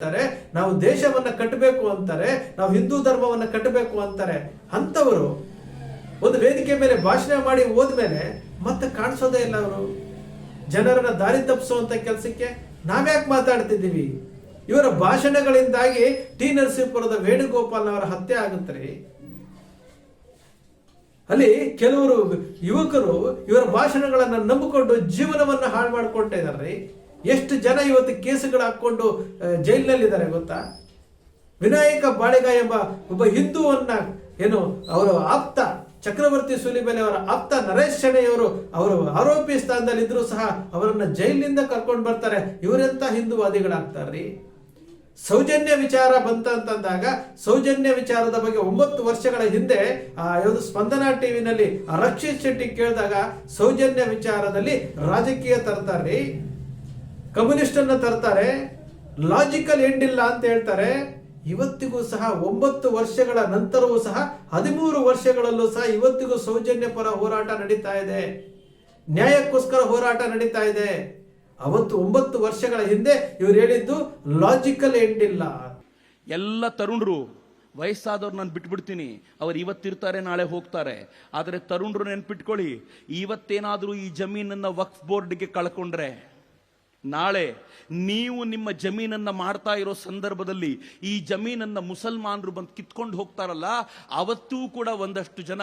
ಅಂತಾರೆ, ನಾವು ದೇಶವನ್ನ ಕಟ್ಟಬೇಕು ಅಂತಾರೆ, ನಾವು ಹಿಂದೂ ಧರ್ಮವನ್ನ ಕಟ್ಟಬೇಕು ಅಂತಾರೆ. ಅಂತವರು ಒಂದು ವೇದಿಕೆ ಮೇಲೆ ಭಾಷಣ ಮಾಡಿ ಹೋದ್ಮೇಲೆ ಮತ್ತೆ ಕಾಣಿಸೋದೇ ಇಲ್ಲ ಅವರು. ಜನರನ್ನ ದಾರಿ ತಪ್ಪಿಸುವಂತ ಕೆಲಸಕ್ಕೆ ನಾವ್ಯಾಕೆ ಮಾತಾಡ್ತಿದ್ದೀವಿ? ಇವರ ಭಾಷಣಗಳಿಂದಾಗಿ ಟಿ ನರಸೀಪುರದ ವೇಣುಗೋಪಾಲ್ ಅವರ ಹತ್ಯೆ ಆಗುತ್ತೆ ಅಲ್ಲಿ ಕೆಲವರು ಯುವಕರು ಇವರ ಭಾಷಣಗಳನ್ನ ನಂಬಿಕೊಂಡು ಜೀವನವನ್ನ ಹಾಳು ಮಾಡ್ಕೊಳ್ತಾ ಇದಾರೆ ಎಷ್ಟು ಜನ ಇವತ್ತು ಕೇಸುಗಳು ಹಾಕ್ಕೊಂಡು ಜೈಲಿನಲ್ಲಿದ್ದಾರೆ ಗೊತ್ತಾ? ವಿನಾಯಕ ಬಾಳೆಗ ಎಂಬ ಒಬ್ಬ ಹಿಂದೂವನ್ನ ಏನು, ಅವರ ಆಪ್ತ, ಚಕ್ರವರ್ತಿ ಸುಲಿಬೆಲೆ ಅವರ ಆಪ್ತ ನರೇಶ್ ಶೆಣೆಯವರು ಅವರು ಆರೋಪಿ ಸ್ಥಾನದಲ್ಲಿ ಇದ್ರು ಸಹ ಅವರನ್ನ ಜೈಲಿನಿಂದ ಕರ್ಕೊಂಡು ಬರ್ತಾರೆ. ಇವರೆಂತ ಹಿಂದೂವಾದಿಗಳಾಗ್ತಾರ್ರಿ? ಸೌಜನ್ಯ ವಿಚಾರ ಬಂತಂತಂದಾಗ ಸೌಜನ್ಯ ವಿಚಾರದ ಬಗ್ಗೆ ಒಂಬತ್ತು ವರ್ಷಗಳ ಹಿಂದೆ, ಆ, ಯಾವುದು ಸ್ಪಂದನಾ ಟಿವಿನಲ್ಲಿ ರಕ್ಷಿತ್ ಶೆಟ್ಟಿ ಕೇಳಿದಾಗ ಸೌಜನ್ಯ ವಿಚಾರದಲ್ಲಿ ರಾಜಕೀಯ ತರ್ತಾರ್ರಿ. ಕಮ್ಯುನಿಸ್ಟ್ ಅನ್ನ ತರ್ತಾರೆ ಲಾಜಿಕಲ್ ಎಂಡ್ ಇಲ್ಲ ಅಂತ ಹೇಳ್ತಾರೆ. ಇವತ್ತಿಗೂ ಸಹ ಒಂಬತ್ತು ವರ್ಷಗಳ ನಂತರವೂ ಸಹ, ಹದಿಮೂರು ವರ್ಷಗಳಲ್ಲೂ ಸಹ ಇವತ್ತಿಗೂ ಸೌಜನ್ಯ ಪರ ಹೋರಾಟ ನಡೀತಾ ಇದೆ. ನ್ಯಾಯಕ್ಕೋಸ್ಕರ ಹೋರಾಟ ನಡೀತಾ ಇದೆ. ಅವತ್ತು ಒಂಬತ್ತು ವರ್ಷಗಳ ಹಿಂದೆ ಇವ್ರು ಹೇಳಿದ್ದು ಲಾಜಿಕಲ್ ಎಂಡ್ ಇಲ್ಲ. ಎಲ್ಲ ತರುಣರು, ವಯಸ್ಸಾದವ್ರು ನಾನು ಬಿಟ್ಬಿಡ್ತೀನಿ. ಅವ್ರು ಇವತ್ತಿರ್ತಾರೆ, ನಾಳೆ ಹೋಗ್ತಾರೆ. ಆದರೆ ತರುಣರು ನೆನ್ಪಿಟ್ಕೊಳ್ಳಿ, ಇವತ್ತೇನಾದರೂ ಈ ಜಮೀನನ್ನು ವಕ್ಫ್ ಬೋರ್ಡ್ಗೆ ಕಳ್ಕೊಂಡ್ರೆ ನಾಳೆ ನೀವು ನಿಮ್ಮ ಜಮೀನನ್ನು ಮಾಡ್ತಾ ಇರೋ ಸಂದರ್ಭದಲ್ಲಿ ಈ ಜಮೀನನ್ನು ಮುಸಲ್ಮಾನರು ಬಂದು ಕಿತ್ಕೊಂಡು ಹೋಗ್ತಾರಲ್ಲ, ಅವತ್ತೂ ಕೂಡ ಒಂದಷ್ಟು ಜನ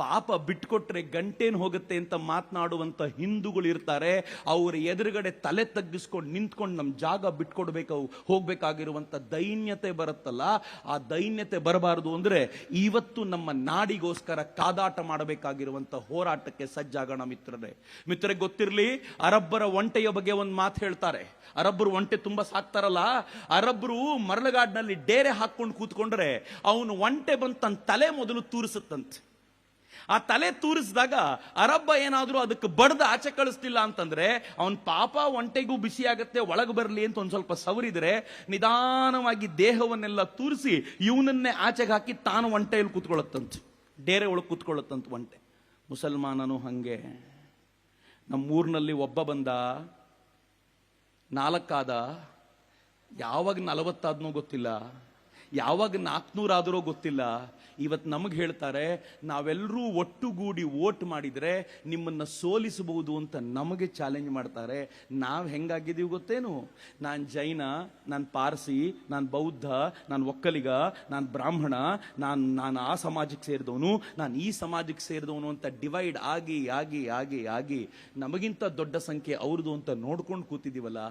ಪಾಪ ಬಿಟ್ಕೊಟ್ರೆ ಗಂಟೇನು ಹೋಗುತ್ತೆ ಅಂತ ಮಾತನಾಡುವಂತ ಹಿಂದೂಗಳು ಇರ್ತಾರೆ. ಅವರ ಎದುರುಗಡೆ ತಲೆ ತಗ್ಗಿಸ್ಕೊಂಡು ನಿಂತ್ಕೊಂಡು ನಮ್ಮ ಜಾಗ ಬಿಟ್ಕೊಡ್ಬೇಕು, ಹೋಗ್ಬೇಕಾಗಿರುವಂತ ದೈನ್ಯತೆ ಬರುತ್ತಲ್ಲ, ಆ ದೈನ್ಯತೆ ಬರಬಾರದು ಅಂದ್ರೆ ಇವತ್ತು ನಮ್ಮ ನಾಡಿಗೋಸ್ಕರ ಕಾದಾಟ ಮಾಡಬೇಕಾಗಿರುವಂತ ಹೋರಾಟಕ್ಕೆ ಸಜ್ಜಾಗೋಣ ಮಿತ್ರರೇ. ಮಿತ್ರರೇ ಗೊತ್ತಿರಲಿ, ಅರಬ್ಬರ ಒಂಟೆಯ ಬಗ್ಗೆ ಒಂದು ಮಾತು ಹೇಳ್ತಾರೆ. ಅರಬ್ಬರು ಒಂಟೆ ತುಂಬಾ ಸಾಕ್ತಾರಲ್ಲ, ಅರಬ್ಬರು ಮರಳಗಾಡ್ನಲ್ಲಿ ಡೇರೆ ಹಾಕೊಂಡು ಕೂತ್ಕೊಂಡ್ರೆ ಅವನು ಒಂಟೆ ಬಂದು ತನ್ನ ತಲೆ ಮೊದಲು ತೂರಿಸುತ್ತಂತೆ. ಆ ತಲೆ ತೂರಿಸಿದಾಗ ಅರಬ್ಬ ಏನಾದರೂ ಅದಕ್ಕೆ ಬಡ್ದು ಆಚೆ ಕಳಿಸ್ತಿಲ್ಲ ಅಂತಂದ್ರೆ ಅವನ ಪಾಪ ಒಂಟೆಗೂ ಬಿಸಿ ಆಗತ್ತೆ, ಒಳಗೆ ಬರಲಿ ಅಂತ ಒಂದು ಸ್ವಲ್ಪ ಸವರಿದರೆ ನಿಧಾನವಾಗಿ ದೇಹವನ್ನೆಲ್ಲ ತೂರಿಸಿ ಇವನನ್ನೇ ಆಚೆಗೆ ಹಾಕಿ ತಾನು ಒಂಟೆಯಲ್ಲಿ ಕೂತ್ಕೊಳ್ಳುತ್ತಂತೆ. ಡೇರೆ ಒಳಗೆ ಕೂತ್ಕೊಳ್ಳುತ್ತಂತ ಒಂಟೆ. ಮುಸಲ್ಮಾನನು ಹಂಗೆ. ನಮ್ಮೂರಿನಲ್ಲಿ ಒಬ್ಬ ಬಂದ, ನಾಲ್ಕಾದ, ಯಾವಾಗ ನಲವತ್ತಾದ್ನೋ ಗೊತ್ತಿಲ್ಲ. ಯಾವಾಗ ನಾಲ್ಕುನೂರಾದರೋ ಗೊತ್ತಿಲ್ಲ. ಇವತ್ತು ನಮಗೆ ಹೇಳ್ತಾರೆ ನಾವೆಲ್ಲರೂ ಒಟ್ಟುಗೂಡಿ ವೋಟ್ ಮಾಡಿದರೆ ನಿಮ್ಮನ್ನು ಸೋಲಿಸಬಹುದು ಅಂತ ನಮಗೆ ಚಾಲೆಂಜ್ ಮಾಡ್ತಾರೆ. ನಾವು ಹೆಂಗಾಗಿದ್ದೀವಿ ಗೊತ್ತೇನು? ನಾನು ಜೈನ, ನಾನು ಪಾರ್ಸಿ, ನಾನು ಬೌದ್ಧ, ನಾನು ಒಕ್ಕಲಿಗ, ನಾನು ಬ್ರಾಹ್ಮಣ, ನಾನು ನಾನು ಆ ಸಮಾಜಕ್ಕೆ ಸೇರಿದವನು, ನಾನು ಈ ಸಮಾಜಕ್ಕೆ ಸೇರಿದವನು ಅಂತ ಡಿವೈಡ್ ಆಗಿ ಆಗಿ ಆಗಿ ಆಗಿ ನಮಗಿಂತ ದೊಡ್ಡ ಸಂಖ್ಯೆ ಅವ್ರದ್ದು ಅಂತ ನೋಡ್ಕೊಂಡು ಕೂತಿದ್ದೀವಲ್ಲ,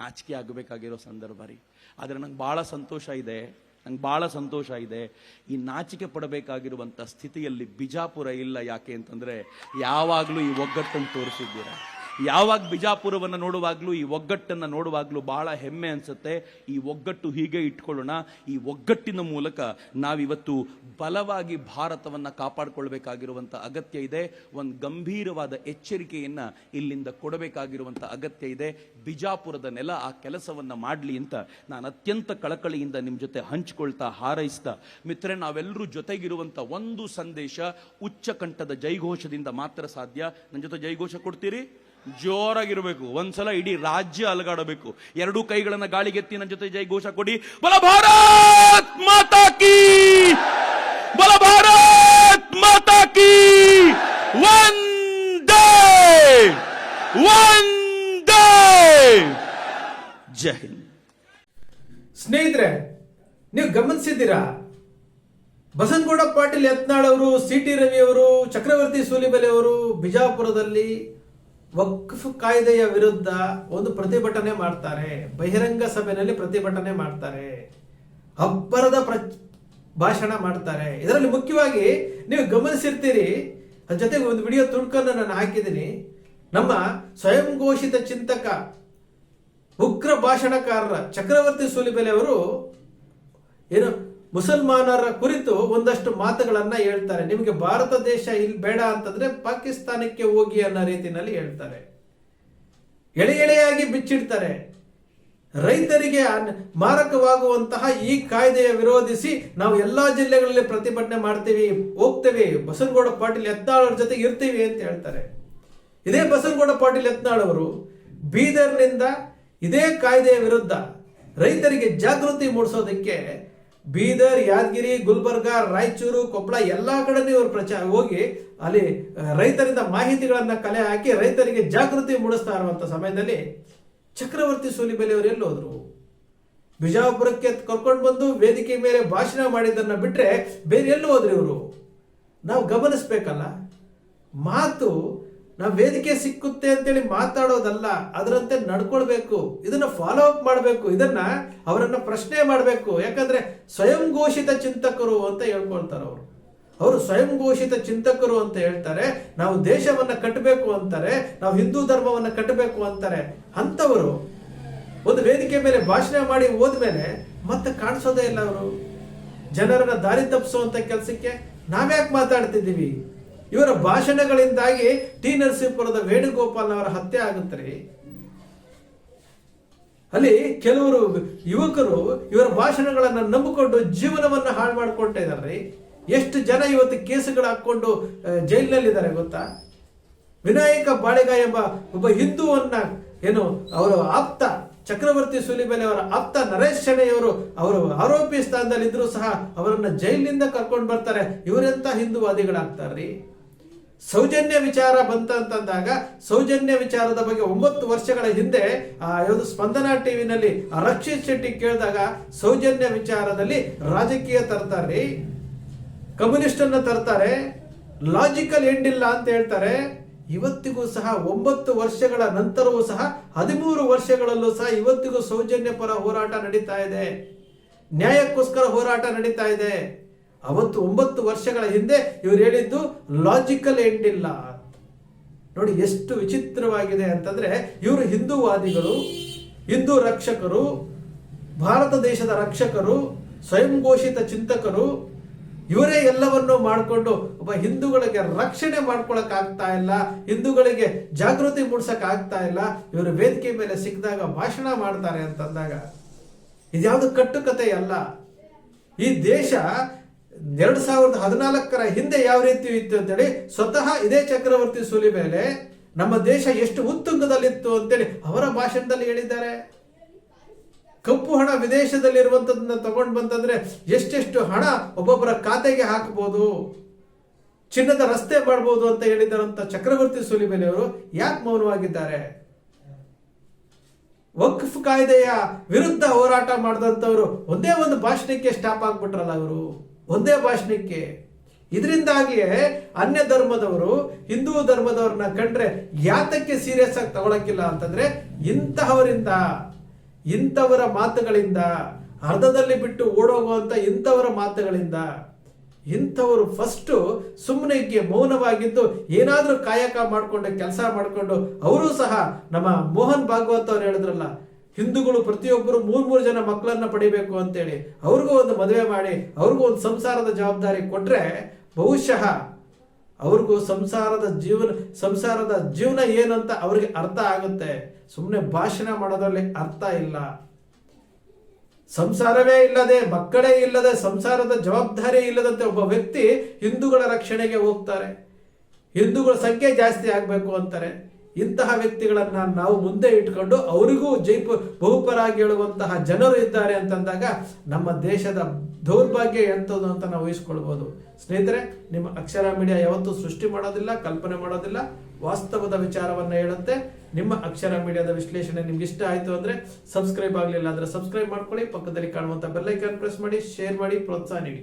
ನಾಚಿಕೆ ಆಗಬೇಕಾಗಿರೋ ಸಂದರ್ಭ ರೀ. ಆದರೆ ನಂಗೆ ಭಾಳ ಸಂತೋಷ ಇದೆ. ನಂಗೆ ಭಾಳ ಸಂತೋಷ ಇದೆ. ಈ ನಾಚಿಕೆ ಪಡಬೇಕಾಗಿರುವಂಥ ಸ್ಥಿತಿಯಲ್ಲಿ ಬಿಜಾಪುರ ಇಲ್ಲ ಯಾಕೆ ಅಂತಂದರೆ ಯಾವಾಗಲೂ ಈ ಒಗ್ಗಟ್ಟನ್ನು ತೋರಿಸಿದ್ದೀರ. ಯಾವಾಗ ಬಿಜಾಪುರವನ್ನು ನೋಡುವಾಗಲೂ, ಈ ಒಗ್ಗಟ್ಟನ್ನು ನೋಡುವಾಗಲೂ ಬಹಳ ಹೆಮ್ಮೆ ಅನಿಸುತ್ತೆ. ಈ ಒಗ್ಗಟ್ಟು ಹೀಗೆ ಇಟ್ಕೊಳ್ಳೋಣ. ಈ ಒಗ್ಗಟ್ಟಿನ ಮೂಲಕ ನಾವಿವತ್ತು ಬಲವಾಗಿ ಭಾರತವನ್ನು ಕಾಪಾಡಿಕೊಳ್ಬೇಕಾಗಿರುವಂಥ ಅಗತ್ಯ ಇದೆ. ಒಂದು ಗಂಭೀರವಾದ ಎಚ್ಚರಿಕೆಯನ್ನು ಇಲ್ಲಿಂದ ಕೊಡಬೇಕಾಗಿರುವಂಥ ಅಗತ್ಯ ಇದೆ. ಬಿಜಾಪುರದ ನೆಲ ಆ ಕೆಲಸವನ್ನು ಮಾಡಲಿ ಅಂತ ನಾನು ಅತ್ಯಂತ ಕಳಕಳಿಯಿಂದ ನಿಮ್ಮ ಜೊತೆ ಹಂಚಿಕೊಳ್ತಾ ಹಾರೈಸ್ತಾ ಮಿತ್ರ ನಾವೆಲ್ಲರೂ ಜೊತೆಗಿರುವಂಥ ಒಂದು ಸಂದೇಶ, ಉಚ್ಚಕಂಠದ ಜೈಘೋಷದಿಂದ ಮಾತ್ರ ಸಾಧ್ಯ. ನನ್ನ ಜೊತೆ ಜೈಘೋಷ ಕೊಡ್ತೀರಿ? ಜೋರಾಗಿರ್ಬೇಕು. ಒಂದ್ಸಲ ಇಡೀ ರಾಜ್ಯ ಅಲಗಾಡಬೇಕು. ಎರಡೂ ಕೈಗಳನ್ನ ಗಾಳಿಗೆತ್ತಿ ನನ್ನ ಜೊತೆ ಜೈ ಘೋಷ ಕೊಡಿ. ಬಲ ಭಾರತ್ ಮಾತಾ ಕಿ! ಬಲ ಭಾರತ್ ಮಾತಾ ಕಿ! ಒಂದೇ ಒಂದೇ ಜೈ ಹಿಂದ್. ಸ್ನೇಹಿತರೆ, ನೀವು ಗಮನಿಸಿದ್ದೀರಾ? ಬಸನಗೌಡ ಪಾಟೀಲ್ ಯತ್ನಾಳ್ ಅವರು, ಸಿ ಟಿ ರವಿ ಅವರು, ಚಕ್ರವರ್ತಿ ಸೂಲಿಬೆಲೆ ಅವರು ಬಿಜಾಪುರದಲ್ಲಿ ವಕ್ಫ್ ಕಾಯ್ದೆಯ ವಿರುದ್ಧ ಒಂದು ಪ್ರತಿಭಟನೆ ಮಾಡ್ತಾರೆ. ಬಹಿರಂಗ ಸಭೆಯಲ್ಲಿ ಪ್ರತಿಭಟನೆ ಮಾಡ್ತಾರೆ. ಅಬ್ಬರದ ಪ್ರ, ಭಾಷಣ ಮಾಡ್ತಾರೆ. ಇದರಲ್ಲಿ ಮುಖ್ಯವಾಗಿ ನೀವು ಗಮನಿಸಿರ್ತೀರಿ, ಅದ್ರ ಜೊತೆಗೆ ಒಂದು ವಿಡಿಯೋ ತುಣುಕನ್ನು ನಾನು ಹಾಕಿದ್ದೀನಿ. ನಮ್ಮ ಸ್ವಯಂ ಘೋಷಿತ ಚಿಂತಕ, ಉಗ್ರ ಭಾಷಣಕಾರರ ಚಕ್ರವರ್ತಿ ಸೂಲಿಬೆಲೆ ಅವರು ಏನು ಮುಸಲ್ಮಾನರ ಕುರಿತು ಒಂದಷ್ಟು ಮಾತುಗಳನ್ನ ಹೇಳ್ತಾರೆ. ನಿಮಗೆ ಭಾರತ ದೇಶ ಇಲ್ಲಿ ಬೇಡ ಅಂತಂದ್ರೆ ಪಾಕಿಸ್ತಾನಕ್ಕೆ ಹೋಗಿ ಅನ್ನೋ ರೀತಿನಲ್ಲಿ ಹೇಳ್ತಾರೆ. ಎಳೆ ಎಳೆಯಾಗಿ ಬಿಚ್ಚಿಡ್ತಾರೆ. ರೈತರಿಗೆ ಮಾರಕವಾಗುವಂತಹ ಈ ಕಾಯ್ದೆಯ ವಿರೋಧಿಸಿ ನಾವು ಎಲ್ಲಾ ಜಿಲ್ಲೆಗಳಲ್ಲಿ ಪ್ರತಿಭಟನೆ ಮಾಡ್ತೀವಿ, ಹೋಗ್ತೇವೆ. ಬಸನಗೌಡ ಪಾಟೀಲ್ ಯತ್ನಾಳ್ ಜೊತೆಗೆ ಇರ್ತೀವಿ ಅಂತ ಹೇಳ್ತಾರೆ. ಇದೇ ಬಸನಗೌಡ ಪಾಟೀಲ್ ಯತ್ನಾಳ್ ಅವರು ಬೀದರ್ನಿಂದ ಇದೇ ಕಾಯ್ದೆಯ ವಿರುದ್ಧ ರೈತರಿಗೆ ಜಾಗೃತಿ ಮೂಡಿಸೋದಕ್ಕೆ ಬೀದರ್, ಯಾದಗಿರಿ, ಗುಲ್ಬರ್ಗ, ರಾಯಚೂರು, ಕೊಪ್ಪಳ ಎಲ್ಲಾ ಕಡೆನೂ ಇವರು ಪ್ರಚಾರ ಹೋಗಿ ಅಲ್ಲಿ ರೈತರಿಂದ ಮಾಹಿತಿಗಳನ್ನು ಕಲೆ ಹಾಕಿ ರೈತರಿಗೆ ಜಾಗೃತಿ ಮೂಡಿಸ್ತಾ ಇರುವಂಥ ಸಮಯದಲ್ಲಿ ಚಕ್ರವರ್ತಿ ಸೂಲಿಬೆಲೆ ಅವರು ಎಲ್ಲಿ ಹೋದ್ರು? ಬಿಜಾಪುರಕ್ಕೆ ಕರ್ಕೊಂಡು ಬಂದು ವೇದಿಕೆ ಮೇಲೆ ಭಾಷಣ ಮಾಡಿದ್ದನ್ನು ಬಿಟ್ಟರೆ ಬೇರೆ ಎಲ್ಲೂ ಹೋದ್ರಿ ಇವರು? ನಾವು ಗಮನಿಸ್ಬೇಕಲ್ಲ. ಮಾತು ನಾವು ವೇದಿಕೆ ಸಿಕ್ಕುತ್ತೆ ಅಂತೇಳಿ ಮಾತಾಡೋದಲ್ಲ, ಅದರಂತೆ ನಡ್ಕೊಳ್ಬೇಕು, ಇದನ್ನ ಫಾಲೋ ಅಪ್ ಮಾಡಬೇಕು, ಇದನ್ನ ಅವರನ್ನ ಪ್ರಶ್ನೆ ಮಾಡಬೇಕು. ಯಾಕಂದ್ರೆ ಸ್ವಯಂ ಘೋಷಿತ ಚಿಂತಕರು ಅಂತ ಹೇಳ್ಕೊಳ್ತಾರೆ ಅವರು. ಅವರು ಸ್ವಯಂ ಘೋಷಿತ ಚಿಂತಕರು ಅಂತ ಹೇಳ್ತಾರೆ, ನಾವು ದೇಶವನ್ನ ಕಟ್ಟಬೇಕು ಅಂತಾರೆ, ನಾವು ಹಿಂದೂ ಧರ್ಮವನ್ನ ಕಟ್ಟಬೇಕು ಅಂತಾರೆ. ಅಂತವರು ಒಂದು ವೇದಿಕೆ ಮೇಲೆ ಭಾಷಣ ಮಾಡಿ ಹೋದ್ಮೇಲೆ ಮತ್ತೆ ಕಾಣಿಸೋದೇ ಇಲ್ಲ ಅವರು. ಜನರನ್ನ ದಾರಿ ತಪ್ಪಿಸುವಂತ ಕೆಲಸಕ್ಕೆ ನಾವ್ಯಾಕೆ ಮಾತಾಡ್ತಿದ್ದೀವಿ? ಇವರ ಭಾಷಣಗಳಿಂದಾಗಿ ಟಿ ನರಸಿಂಹಪುರದ ವೇಣುಗೋಪಾಲ್ ಅವರ ಹತ್ಯೆ ಆಗುತ್ತೆ ರೀ. ಅಲ್ಲಿ ಕೆಲವರು ಯುವಕರು ಇವರ ಭಾಷಣಗಳನ್ನು ನಂಬಿಕೊಂಡು ಜೀವನವನ್ನ ಹಾಳು ಮಾಡ್ಕೊಳ್ತಾ ಇದಾರೆ ಎಷ್ಟು ಜನ ಇವತ್ತು ಕೇಸುಗಳು ಹಾಕೊಂಡು ಜೈಲಿನಲ್ಲಿದ್ದಾರೆ ಗೊತ್ತಾ? ವಿನಾಯಕ ಬಾಳೆಗ ಎಂಬ ಒಬ್ಬ ಹಿಂದೂವನ್ನ ಏನು ಅವರ ಆಪ್ತ, ಚಕ್ರವರ್ತಿ ಸುಲಿಬೆಲೆ ಅವರ ಆಪ್ತ ನರೇಶ್ ಶೆಣೆಯವರು ಅವರು ಆರೋಪಿ ಸ್ಥಾನದಲ್ಲಿ ಇದ್ರು ಸಹ ಅವರನ್ನ ಜೈಲಿನಿಂದ ಕರ್ಕೊಂಡು ಬರ್ತಾರೆ. ಇವರೆಂತ ಹಿಂದೂವಾದಿಗಳಾಗ್ತಾರ್ರಿ ಸೌಜನ್ಯ ವಿಚಾರ ಬಂತ ಅಂತಂದಾಗ ಸೌಜನ್ಯ ವಿಚಾರದ ಬಗ್ಗೆ ಒಂಬತ್ತು ವರ್ಷಗಳ ಹಿಂದೆ, ಆ, ಯಾವುದು ಸ್ಪಂದನ ಟಿವಿನಲ್ಲಿ ರಕ್ಷಿತ್ ಶೆಟ್ಟಿ ಕೇಳಿದಾಗ ಸೌಜನ್ಯ ವಿಚಾರದಲ್ಲಿ ರಾಜಕೀಯ ತರ್ತಾರೆ ಕಮ್ಯುನಿಸ್ಟ್ ಅನ್ನ ತರ್ತಾರೆ, ಲಾಜಿಕಲ್ ಎಂಡ್ ಇಲ್ಲ ಅಂತ ಹೇಳ್ತಾರೆ. ಇವತ್ತಿಗೂ ಸಹ ಒಂಬತ್ತು ವರ್ಷಗಳ ನಂತರವೂ ಸಹ ಹದಿಮೂರು ವರ್ಷಗಳಲ್ಲೂ ಸಹ ಇವತ್ತಿಗೂ ಸೌಜನ್ಯ ಪರ ಹೋರಾಟ ನಡೀತಾ ಇದೆ. ನ್ಯಾಯಕ್ಕೋಸ್ಕರ ಹೋರಾಟ ನಡೀತಾ ಇದೆ. ಅವತ್ತು ಒಂಬತ್ತು ವರ್ಷಗಳ ಹಿಂದೆ ಇವರು ಹೇಳಿದ್ದು ಲಾಜಿಕಲ್ ಎಂಡ್ ಇಲ್ಲ. ನೋಡಿ ಎಷ್ಟು ವಿಚಿತ್ರವಾಗಿದೆ ಅಂತಂದ್ರೆ ಇವರು ಹಿಂದೂವಾದಿಗಳು, ಹಿಂದೂ ರಕ್ಷಕರು, ಭಾರತ ದೇಶದ ರಕ್ಷಕರು, ಸ್ವಯಂ ಘೋಷಿತ ಚಿಂತಕರು, ಇವರೇ ಎಲ್ಲವನ್ನೂ ಮಾಡಿಕೊಂಡು ಒಬ್ಬ ಹಿಂದೂಗಳಿಗೆ ರಕ್ಷಣೆ ಮಾಡ್ಕೊಳಕ್ ಆಗ್ತಾ ಇಲ್ಲ, ಹಿಂದೂಗಳಿಗೆ ಜಾಗೃತಿ ಮೂಡ್ಸಕ್ ಆಗ್ತಾ ಇಲ್ಲ, ಇವರು ವೇದಿಕೆ ಮೇಲೆ ಸಿಕ್ಕಿದಾಗ ಭಾಷಣ ಮಾಡ್ತಾರೆ ಅಂತಂದಾಗ ಇದ್ಯಾವುದು ಕಟ್ಟುಕತೆ ಅಲ್ಲ. ಈ ದೇಶ ಎರಡ್ ಸಾವಿರದ ಹದಿನಾಲ್ಕರ ಹಿಂದೆ ಯಾವ ರೀತಿ ಇತ್ತು ಅಂತೇಳಿ ಸ್ವತಃ ಇದೇ ಚಕ್ರವರ್ತಿ ಸೂಲಿ ಮೇಲೆ ನಮ್ಮ ದೇಶ ಎಷ್ಟು ಉತ್ತುಂಗದಲ್ಲಿತ್ತು ಅಂತೇಳಿ ಅವರ ಭಾಷಣದಲ್ಲಿ ಹೇಳಿದ್ದಾರೆ. ಕಪ್ಪು ಹಣ ವಿದೇಶದಲ್ಲಿ ಇರುವಂತದನ್ನ ತಗೊಂಡ್ ಬಂತಂದ್ರೆ ಎಷ್ಟೆಷ್ಟು ಹಣ ಒಬ್ಬೊಬ್ಬರ ಖಾತೆಗೆ ಹಾಕಬಹುದು ಚಿನ್ನದ ರಸ್ತೆ ಮಾಡಬಹುದು ಅಂತ ಹೇಳಿದ್ದಾರಂತ ಚಕ್ರವರ್ತಿ ಸೂಲಿಬೆಲೆ ಅವರು ಯಾಕೆ ಮೌನವಾಗಿದ್ದಾರೆ? ವಕ್ಫ್ ಕಾಯ್ದೆಯ ವಿರುದ್ಧ ಹೋರಾಟ ಮಾಡಿದಂಥವ್ರು ಒಂದೇ ಒಂದು ಭಾಷಣಕ್ಕೆ ಸ್ಟಾಪ್ ಆಗ್ಬಿಟ್ರಲ್ಲ ಅವರು ಒಂದೇ ಭಾಷಣಕ್ಕೆ. ಇದರಿಂದಾಗಿಯೇ ಅನ್ಯ ಧರ್ಮದವರು, ಹಿಂದೂ ಧರ್ಮದವ್ರನ್ನ ಕಂಡ್ರೆ ಯಾತಕ್ಕೆ ಸೀರಿಯಸ್ ಆಗಿ ತಗೊಳಕಿಲ್ಲ ಅಂತಂದ್ರೆ ಇಂತಹವರಿಂದ, ಇಂಥವರ ಮಾತುಗಳಿಂದ, ಅರ್ಧದಲ್ಲಿ ಬಿಟ್ಟು ಓಡೋಗುವಂತ ಇಂಥವರ ಮಾತುಗಳಿಂದ, ಇಂಥವರು ಫಸ್ಟ್ ಸುಮ್ಮನೆ ಮೌನವಾಗಿದ್ದು ಏನಾದರೂ ಕಾಯಕ ಮಾಡಿಕೊಂಡು, ಕೆಲಸ ಮಾಡಿಕೊಂಡು, ಅವರು ಸಹ ನಮ್ಮ ಮೋಹನ್ ಭಾಗವತ್ ಅವ್ರು ಹೇಳಿದ್ರಲ್ಲ ಹಿಂದೂಗಳು ಪ್ರತಿಯೊಬ್ಬರು ಮೂರ್ ಮೂರು ಜನ ಮಕ್ಕಳನ್ನ ಪಡಿಬೇಕು ಅಂತೇಳಿ ಅವ್ರಿಗೂ ಒಂದು ಮದುವೆ ಮಾಡಿ, ಅವ್ರಿಗೂ ಒಂದು ಸಂಸಾರದ ಜವಾಬ್ದಾರಿ ಕೊಟ್ರೆ ಬಹುಶಃ ಅವ್ರಿಗೂ ಸಂಸಾರದ ಜೀವನ ಸಂಸಾರದ ಜೀವನ ಏನಂತ ಅವ್ರಿಗೆ ಅರ್ಥ ಆಗುತ್ತೆ. ಸುಮ್ಮನೆ ಭಾಷಣ ಮಾಡೋದ್ರಲ್ಲಿ ಅರ್ಥ ಇಲ್ಲ. ಸಂಸಾರವೇ ಇಲ್ಲದೆ, ಮಕ್ಕಳೇ ಇಲ್ಲದೆ, ಸಂಸಾರದ ಜವಾಬ್ದಾರಿ ಇಲ್ಲದಂತೆ ಒಬ್ಬ ವ್ಯಕ್ತಿ ಹಿಂದೂಗಳ ರಕ್ಷಣೆಗೆ ಹೋಗ್ತಾರೆ. ಹಿಂದೂಗಳ ಸಂಖ್ಯೆ ಜಾಸ್ತಿ ಆಗಬೇಕು ಅಂತಾರೆ. ಇಂತಹ ವ್ಯಕ್ತಿಗಳನ್ನ ನಾವು ಮುಂದೆ ಇಟ್ಕೊಂಡು ಅವರಿಗೂ ಜೈಪು ಬಹುಪರಾಗಿ ಹೇಳುವಂತಹ ಜನರು ಇದ್ದಾರೆ ಅಂತಂದಾಗ ನಮ್ಮ ದೇಶದ ದೌರ್ಭಾಗ್ಯ ಎಂಥದ್ದು ಅಂತ ನಾವು ಊಹಿಸ್ಕೊಳ್ಬೋದು. ಸ್ನೇಹಿತರೆ, ನಿಮ್ಮ ಅಕ್ಷರ ಮೀಡಿಯಾ ಯಾವತ್ತೂ ಸೃಷ್ಟಿ ಮಾಡೋದಿಲ್ಲ, ಕಲ್ಪನೆ ಮಾಡೋದಿಲ್ಲ, ವಾಸ್ತವದ ವಿಚಾರವನ್ನ ಹೇಳುತ್ತೆ. ನಿಮ್ಮ ಅಕ್ಷರ ಮೀಡಿಯಾದ ವಿಶ್ಲೇಷಣೆ ನಿಮ್ಗೆ ಇಷ್ಟ ಆಯ್ತು ಅಂದ್ರೆ ಸಬ್ಸ್ಕ್ರೈಬ್ ಆಗಲಿಲ್ಲ ಅಂದ್ರೆ ಸಬ್ಸ್ಕ್ರೈಬ್ ಮಾಡ್ಕೊಳ್ಳಿ, ಪಕ್ಕದಲ್ಲಿ ಕಾಣುವಂತ ಬೆಲ್ಲೈಕಾನ್ ಪ್ರೆಸ್ ಮಾಡಿ, ಶೇರ್ ಮಾಡಿ, ಪ್ರೋತ್ಸಾಹ ನೀಡಿ.